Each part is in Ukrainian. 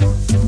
you.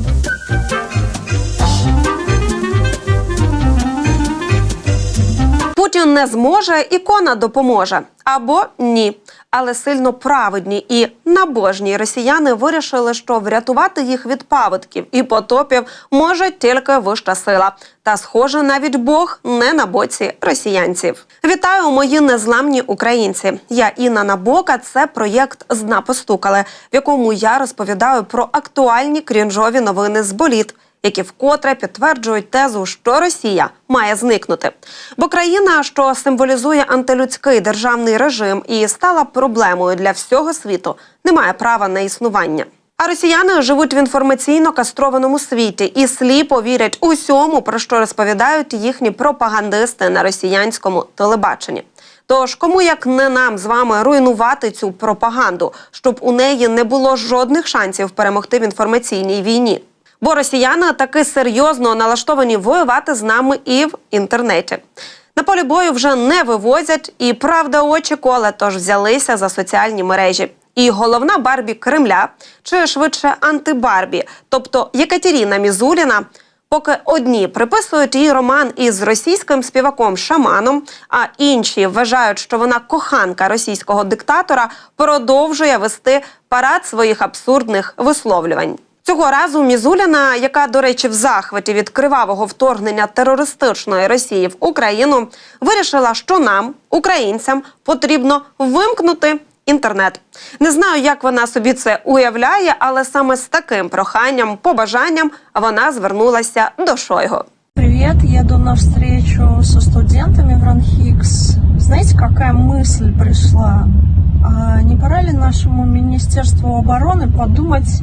Путін не зможе, ікона допоможе або ні. Але сильно праведні і набожні росіяни вирішили, що врятувати їх від паводків і потопів може тільки вища сила. Та схоже, навіть Бог не на боці росіянців. Вітаю, мої незламні українці. Я Інна Набока. Це проєкт «Зна постукали, в якому я розповідаю про актуальні крінжові новини з боліт які вкотре підтверджують тезу, що Росія має зникнути. Бо країна, що символізує антилюдський державний режим і стала проблемою для всього світу, не має права на існування. А росіяни живуть в інформаційно кастрованому світі і сліпо вірять усьому, про що розповідають їхні пропагандисти на росіянському телебаченні. Тож кому як не нам з вами руйнувати цю пропаганду, щоб у неї не було жодних шансів перемогти в інформаційній війні. Бо росіяни таки серйозно налаштовані воювати з нами і в інтернеті. На полі бою вже не вивозять, і правда очі коле, тож взялися за соціальні мережі. І головна Барбі Кремля, чи швидше антибарбі, тобто Єкатеріна Мізуліна, поки одні приписують їй роман із російським співаком Шаманом, а інші вважають, що вона коханка російського диктатора, продовжує вести парад своїх абсурдних висловлювань. Цього разу Мізуліна, яка, до речі, в захваті від кривавого вторгнення терористичної Росії в Україну, вирішила, що нам, українцям, потрібно вимкнути інтернет. Не знаю, як вона собі це уявляє, але саме з таким проханням, побажанням вона звернулася до Шойгу. Привет, еду на встречу со студентами в Ранхикс. Знаете, какая мысль пришла? А не пора ли нашему Министерству обороны подумать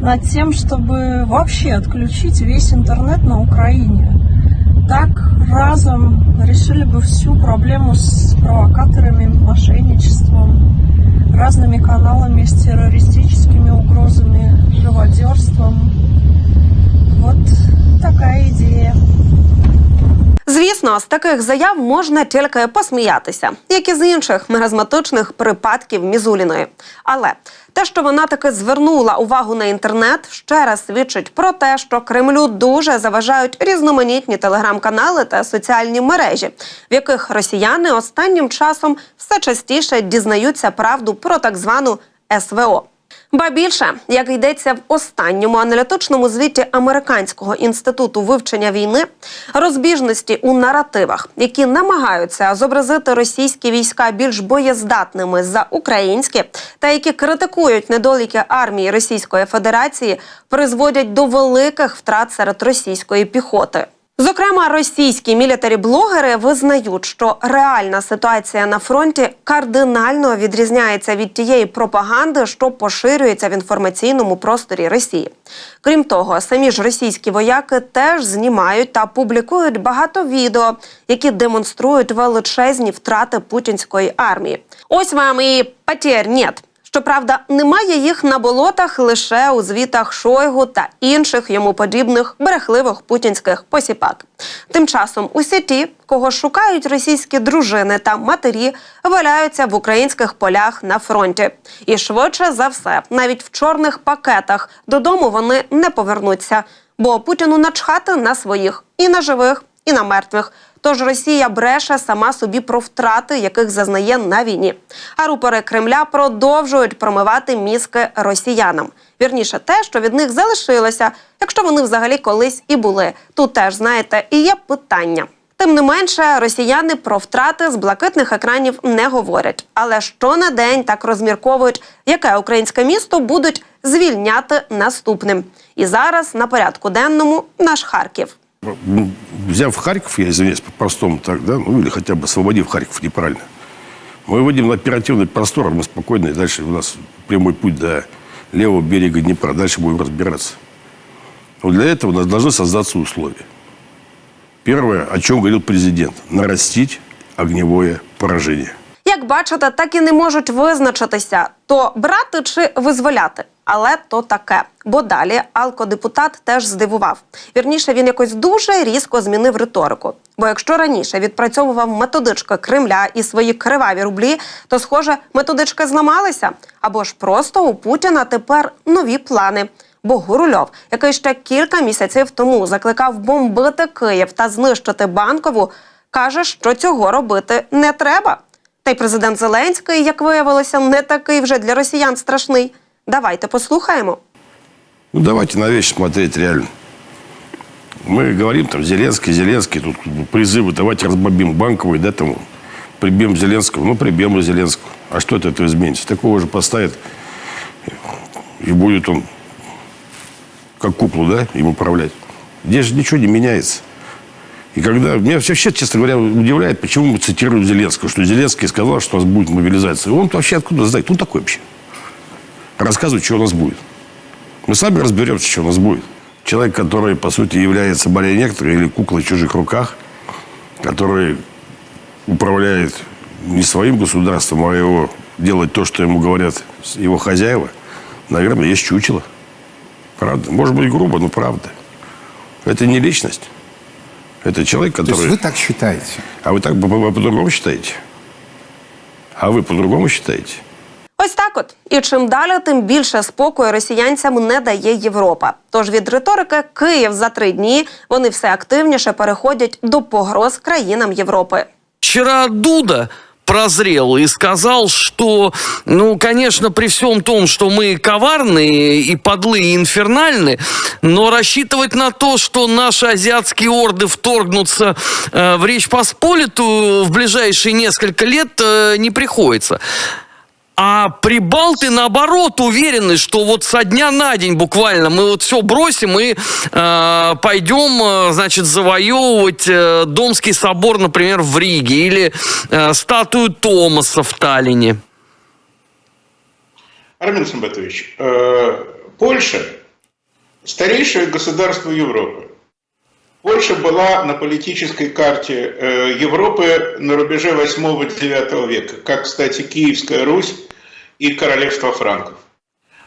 над тем, чтобы вообще отключить весь интернет на Украине? Так разом решили бы всю проблему с провокаторами, мошенничеством, разными каналами с террористическими угрозами, живодерством. Вот такая идея. Звісно, з таких заяв можна тільки посміятися, як і з інших маразматичних припадків Мізуліної. Але те, що вона таки звернула увагу на інтернет, ще раз свідчить про те, що Кремлю дуже заважають різноманітні телеграм-канали та соціальні мережі, в яких росіяни останнім часом все частіше дізнаються правду про так звану СВО. Ба більше, як йдеться в останньому аналітичному звіті Американського інституту вивчення війни, розбіжності у наративах, які намагаються зобразити російські війська більш боєздатними за українські, та які критикують недоліки армії Російської Федерації, призводять до великих втрат серед російської піхоти. Зокрема, російські мілітарі-блогери визнають, що реальна ситуація на фронті кардинально відрізняється від тієї пропаганди, що поширюється в інформаційному просторі Росії. Крім того, самі ж російські вояки теж знімають та публікують багато відео, які демонструють величезні втрати путінської армії. Ось вам і потерь нет. Щоправда, немає їх на болотах лише у звітах Шойгу та інших йому подібних брехливих путінських посіпак. Тим часом усі ті, кого шукають російські дружини та матері, валяються в українських полях на фронті. І швидше за все, навіть в чорних пакетах додому вони не повернуться, бо Путіну начхати на своїх і на живих, і на мертвих. Тож Росія бреше сама собі про втрати, яких зазнає на війні. А рупори Кремля продовжують промивати мізки росіянам. Вірніше, те, що від них залишилося, якщо вони взагалі колись і були. Тут теж знаєте, і є питання. Тим не менше, росіяни про втрати з блакитних екранів не говорять. Але що на день так розмірковують, яке українське місто будуть звільняти наступним. І зараз на порядку денному наш Харків. Ну, Взяв Харьков, я извиняюсь, по-простому так, да, ну или хотя бы освободив Харьков неправильно, мы выйдем на оперативный простор, мы спокойно, и дальше у нас прямой путь до левого берега Днепра, дальше будем разбираться. Но для этого у нас должны создаться условия. Первое, о чем говорил президент, нарастить огневое поражение. Як бачите, так і не можуть визначитися, то брати чи визволяти. Але то таке. Бо далі алкодепутат теж здивував. Вірніше, він якось дуже різко змінив риторику. Бо якщо раніше відпрацьовував методички Кремля і свої криваві рублі, то, схоже, методички зламалися. Або ж просто у Путіна тепер нові плани. Бо Гурульов, який ще кілька місяців тому закликав бомбити Київ та знищити банкову, каже, що цього робити не треба. Та й президент Зеленський, як виявилося, не такий вже для росіян страшний. Давайте послухаємо. Ну, давайте на вещи смотреть реально. Мы говорим там Зеленский, Зеленский, тут призывы, давайте разбомбим банковый, да, там, прибьем Зеленского. Ну, прибьем и Зеленского. А что от этого изменится? Такого же поставят, и будет он как куклу, да, им управлять. Здесь же ничего не меняется. И когда... Меня вообще, честно говоря, удивляет, почему мы цитируем Зеленского, что Зеленский сказал, что у нас будет мобилизация. Он вообще откуда знает? Кто такой вообще? Рассказывать, что у нас будет. Мы сами разберемся, что у нас будет. Человек, который, по сути, является марионеткой или куклой в чужих руках, который управляет не своим государством, а его делать то, что ему говорят его хозяева, наверное, есть чучело. Правда. Может быть, грубо, но правда. Это не личность. Это человек, То который... есть вы так считаете? А вы так по- по- по-другому считаете? А вы по-другому считаете? Ось так от. І чим далі, тим більше спокою росіянцям не дає Європа. Тож від риторики Київ за три дні вони все активніше переходять до погроз країнам Європи. Вчера Дуда прозрел и сказал, что, ну, конечно, при всем том, что мы коварные и подлые и инфернальны, но рассчитывать на то, что наши азиатские орды вторгнутся э, в Речь Посполитую в ближайшие несколько лет э, не приходится. А прибалты, наоборот, уверены, что вот со дня на день буквально мы вот все бросим и э, пойдем, значит, завоевывать э, Домский собор, например, в Риге или э, статую Томаса в Таллине. Армен Самбатович, э, Польша – старейшее государство Европы. Польша была на политической карте э, Европы на рубеже 8-9 века, как, кстати, Киевская Русь и Королевство Франков,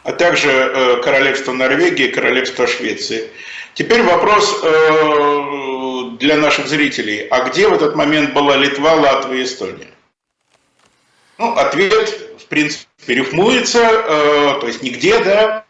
а также э, Королевство Норвегии и Королевство Швеции. Теперь вопрос э, для наших зрителей. А где в этот момент была Литва, Латвия Эстония? Ну, ответ, в принципе, рифмуется, то есть нигде, да,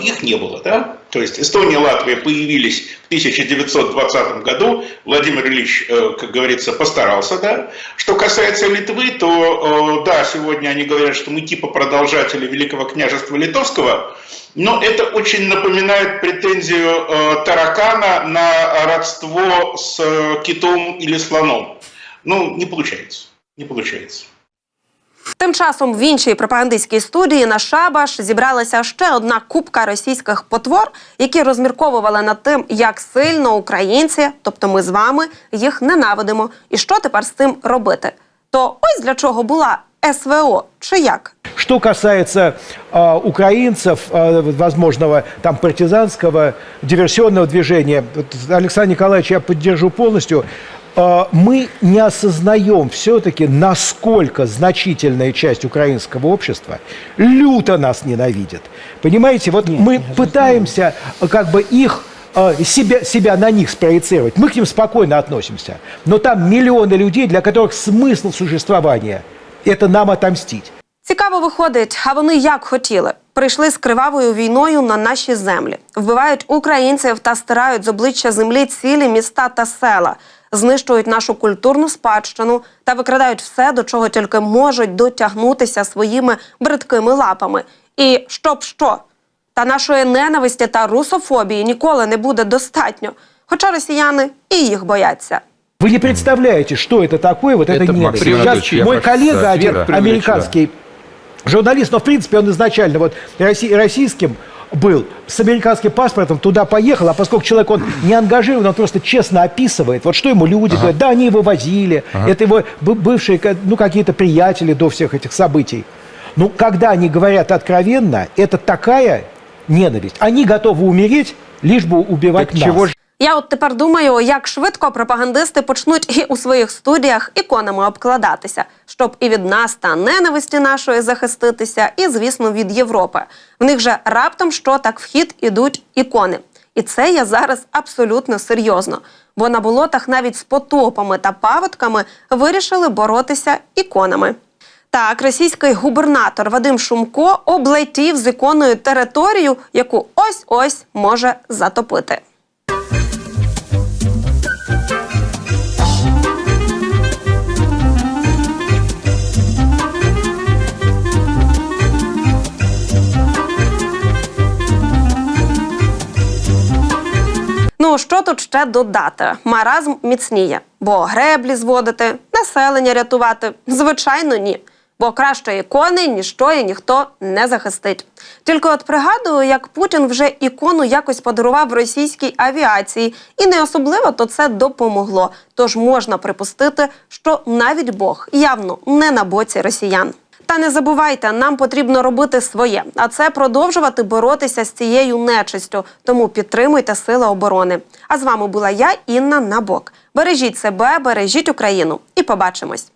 их не было, да. То есть Эстония и Латвия появились в 1920 году, Владимир Ильич, э, как говорится, постарался, да. Что касается Литвы, то, э, да, сегодня они говорят, что мы типа продолжатели Великого княжества Литовского, но это очень напоминает претензию э, таракана на родство с китом или слоном. Ну, не получается, не получается. Тим часом в іншій пропагандистській студії на Шабаш зібралася ще одна купка російських потвор, які розмірковували над тим, як сильно українці, тобто ми з вами, їх ненавидимо, і що тепер з цим робити. То ось для чого була СВО, чи як? Что касается э, украинцев, э, возможного там партизанского диверсионного движения, Александр Николаевич, я поддержу полностью. Э, мы не осознаем все-таки, насколько значительная часть украинского общества люто нас ненавидит. Понимаете, вот мы пытаемся э, как бы их э, себя, себя на них спроецировать. Мы к ним спокойно относимся. Но там миллионы людей, для которых смысл существования – это нам отомстить. Цікаво виходить, а вони як хотіли. Прийшли з кривавою війною на наші землі, вбивають українців та стирають з обличчя землі цілі міста та села, знищують нашу культурну спадщину та викрадають все, до чого тільки можуть дотягнутися своїми бридкими лапами. І щоб що? Та нашої ненависті та русофобії ніколи не буде достатньо. Хоча росіяни і їх бояться. Вы не представляете, что это такое, вот это, Это, ненависть. Максим Сейчас Анатольевич, я мой просто коллега, один вера. американский журналист, но в принципе он изначально вот россий- российским был, с американским паспортом туда поехал, а поскольку человек, он не ангажирован, он просто честно описывает, вот что ему люди говорят, да, они его возили, это его бывшие, ну, какие-то приятели до всех этих событий. Ну, когда они говорят откровенно, это такая ненависть. Они готовы умереть, лишь бы убивать Так нас. чего Я от тепер думаю, як швидко пропагандисти почнуть і у своїх студіях іконами обкладатися, щоб і від нас та ненависті нашої захиститися, і звісно від Європи. В них же раптом що так в хід ідуть ікони. І це я зараз абсолютно серйозно. Бо на болотах навіть з потопами та паводками вирішили боротися іконами. Так, російський губернатор Вадим Шумко облетів з іконою територію, яку ось ось може затопити. Ще додати? Маразм міцніє, бо греблі зводити, населення рятувати. Звичайно, ні. Бо краще ікони ніщо і ніхто не захистить. Тільки от пригадую, як Путін вже ікону якось подарував російській авіації, і не особливо то це допомогло. Тож можна припустити, що навіть Бог явно не на боці росіян. Та не забувайте, нам потрібно робити своє, а це продовжувати боротися з цією нечистю. Тому підтримуйте сили оборони. А з вами була я, Інна Набок. Бережіть себе, бережіть Україну і побачимось.